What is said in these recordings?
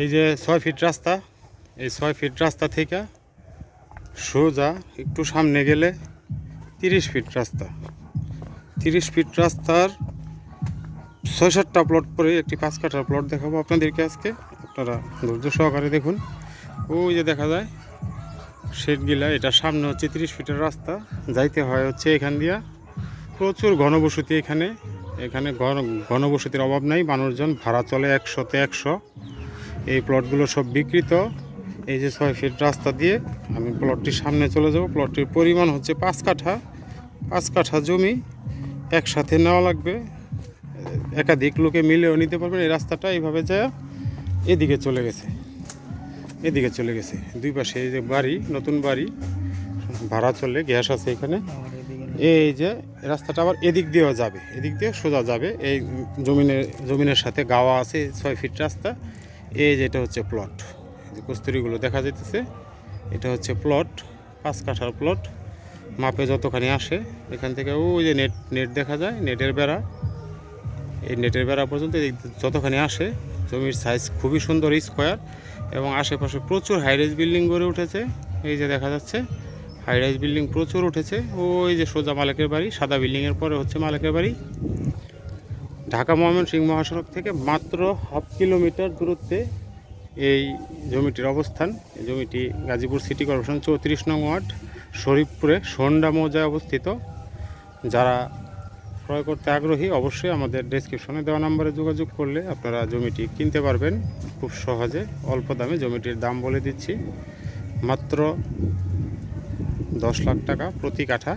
এই যে ছয় ফিট রাস্তা, এই ছয় ফিট রাস্তা থেকে সোজা একটু সামনে গেলে তিরিশ ফিট রাস্তা। তিরিশ ফিট রাস্তার ছয় সাতটা প্লট পরে একটি পাঁচ কাঠার প্লট দেখাবো আপনাদেরকে আজকে। আপনারা ধৈর্য সহকারে দেখুন। ওই যে দেখা যায় শেডগিলা এটা সামনে হচ্ছে তিরিশ ফিটের রাস্তা। যাইতে হয় হচ্ছে এখান দিয়া। প্রচুর ঘনবসতি এখানে। এখানে ঘন- ঘনবসতির অভাব নাই, মানুষজন ভাড়া চলে একশোতে একশো। এই প্লটগুলো সব বিকৃত। এই যে ছয় ফিট রাস্তা দিয়ে আমি প্লটটির সামনে চলে যাব। প্লটটির পরিমাণ হচ্ছে পাঁচ কাঠা। পাঁচ কাঠা জমি একসাথে নেওয়া লাগবে। একাধিক লোকে মিলেও নিতে পারবেন। এই রাস্তাটা এইভাবে যায়, এদিকে চলে গেছে। এদিকে চলে গেছে। দুই পাশে এই যে বাড়ি, নতুন বাড়ি। ভাড়া চলে, গ্যাস আছে এখানে। এই যে রাস্তাটা আবার এদিক দিয়েও যাবে, এদিক দিয়ে সোজা যাবে। এই জমিনের জমিনের সাথে গাওয়া আছে ছয় ফিট রাস্তা। এই যেটা হচ্ছে প্লট যে কস্তুরিগুলো দেখা যাইতেছে, এটা হচ্ছে প্লট পাঁচ কাঠার প্লট মাপে যতখানি আসে, এখান থেকে ওই যে নেট নেট দেখা যায় নেটের বেড়া। এই নেটের বেড়া পর্যন্ত যতখানি আসে, জমির সাইজ খুবই সুন্দর স্কোয়ার এবং আশেপাশে প্রচুর হাইরাইজ বিল্ডিং গড়ে উঠেছে। এই যে দেখা যাচ্ছে হাইরাইজ বিল্ডিং প্রচুর উঠেছে। ওই যে সোজা মালিকের বাড়ি, সাদা বিল্ডিংয়ের পরে হচ্ছে মালিকের বাড়ি। ঢাকা ময়মনসিংহ মহাসড়ক থেকে মাত্র হাফ কিলোমিটার দূরত্বে এই জমিটির অবস্থান। এই জমিটি গাজীপুর সিটি কর্পোরেশন চৌত্রিশ নং ওয়ার্ড, শরীফপুরে সন্ডা মৌজায় অবস্থিত। যারা ক্রয় করতে আগ্রহী, অবশ্যই আমাদের ডেসক্রিপশনে দেওয়া নাম্বারে যোগাযোগ করলে আপনারা জমিটি কিনতে পারবেন। খুব সহজে, অল্প দামে জমিটির দাম বলে দিচ্ছি। মাত্র দশ লাখ টাকা প্রতি কাঠা।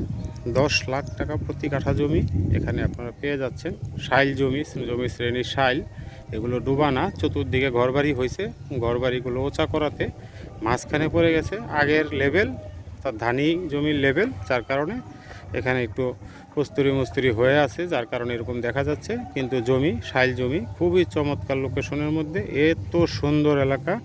দশ লাখ টাকা প্রতি কাঠা জমি এখানে আপনারা পেয়ে যাচ্ছেন। সাইল জমি জমি শ্রেণির সাইল এগুলো ডুবানা, চতুর্দিকে ঘরবাড়ি হয়েছে। ঘরবাড়িগুলো ওচা করাতে মাঝখানে পড়ে গেছে। আগের লেভেল তার ধানি জমির লেভেল যার কারণে এখানে একটু কস্তুরি মস্তুরি হয়ে আছে, যার কারণে এরকম দেখা যাচ্ছে। কিন্তু জমি সাইল জমি খুবই চমৎকার লোকেশনের মধ্যে। এত সুন্দর এলাকা,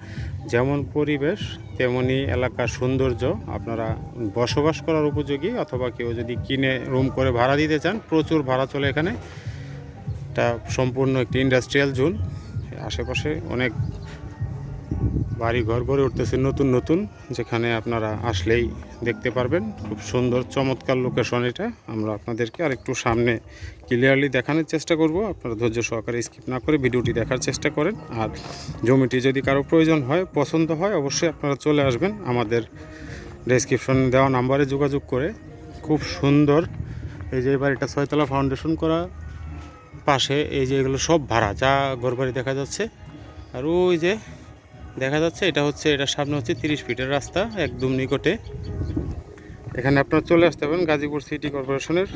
যেমন পরিবেশ, তেমনি এলাকার সৌন্দর্য। আপনারা বসবাস করার উপযোগী, অথবা কেউ যদি কিনে রুম করে ভাড়া দিতে চান, প্রচুর ভাড়া চলে এখানে। এটা সম্পূর্ণ একটি ইন্ডাস্ট্রিয়াল জোন আশেপাশে অনেক বাড়ি ঘর গড়ে উঠতেছে নতুন নতুন, যেখানে আপনারা আসলেই দেখতে পারবেন। খুব সুন্দর, চমৎকার লোকেশন এটা। আমরা আপনাদেরকে আরেকটু সামনে ক্লিয়ারলি দেখানোর চেষ্টা করব। আপনারা ধৈর্য সহকারে স্কিপ না করে ভিডিওটি দেখার চেষ্টা করেন। আর জমিটি যদি কারও প্রয়োজন হয়, পছন্দ হয়, অবশ্যই আপনারা চলে আসবেন। আমাদের ডেসক্রিপশনে দেওয়া নাম্বারে যোগাযোগ করে। খুব সুন্দর, এই যে বাড়িটা ছয়তলা ফাউন্ডেশন করা পাশে, এই যে এগুলো সব ভাড়া, যা ঘরবাড়ি দেখা যাচ্ছে। আর ওই যে দেখা যাচ্ছে এটা হচ্ছে, এটা সামনে হচ্ছে তিরিশ ফিটের রাস্তা, একদম নিকটে। এখানে আপনারা চলে আসতে পারেন গাজীপুর সিটি কর্পোরেশনের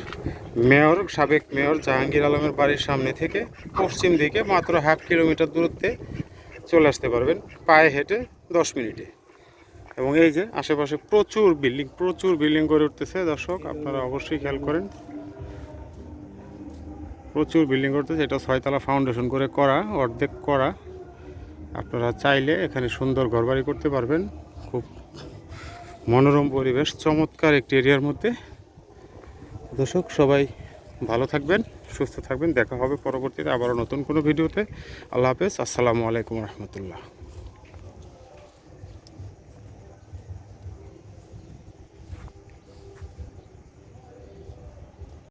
মেয়র, সাবেক মেয়র জাহাঙ্গীর আলমের বাড়ির সামনে থেকে পশ্চিম দিকে, মাত্র হাফ কিলোমিটার দূরত্বে চলে আসতে পারবেন, পায়ে হেঁটে দশ মিনিটে। এবং এই যে আশেপাশে প্রচুর বিল্ডিং প্রচুর বিল্ডিং গড়ে উঠতেছে। দর্শক, আপনারা অবশ্যই খেয়াল করেন, প্রচুর বিল্ডিং করতেছে এটা ছয়তলা ফাউন্ডেশন করে করা, অর্ধেক করা। আপনারা চাইলে এখানে সুন্দর ঘরবাড়ি করতে পারবেন। খুব মনোরম পরিবেশ, চমৎকার একটি এরিয়ার মধ্যে। দর্শক, সবাই ভালো থাকবেন, সুস্থ থাকবেন। দেখা হবে পরবর্তীতে আবারও নতুন কোনো ভিডিওতে। আল্লাহ হাফেজ, আসসালামু আলাইকুম রহমতুল্লাহ।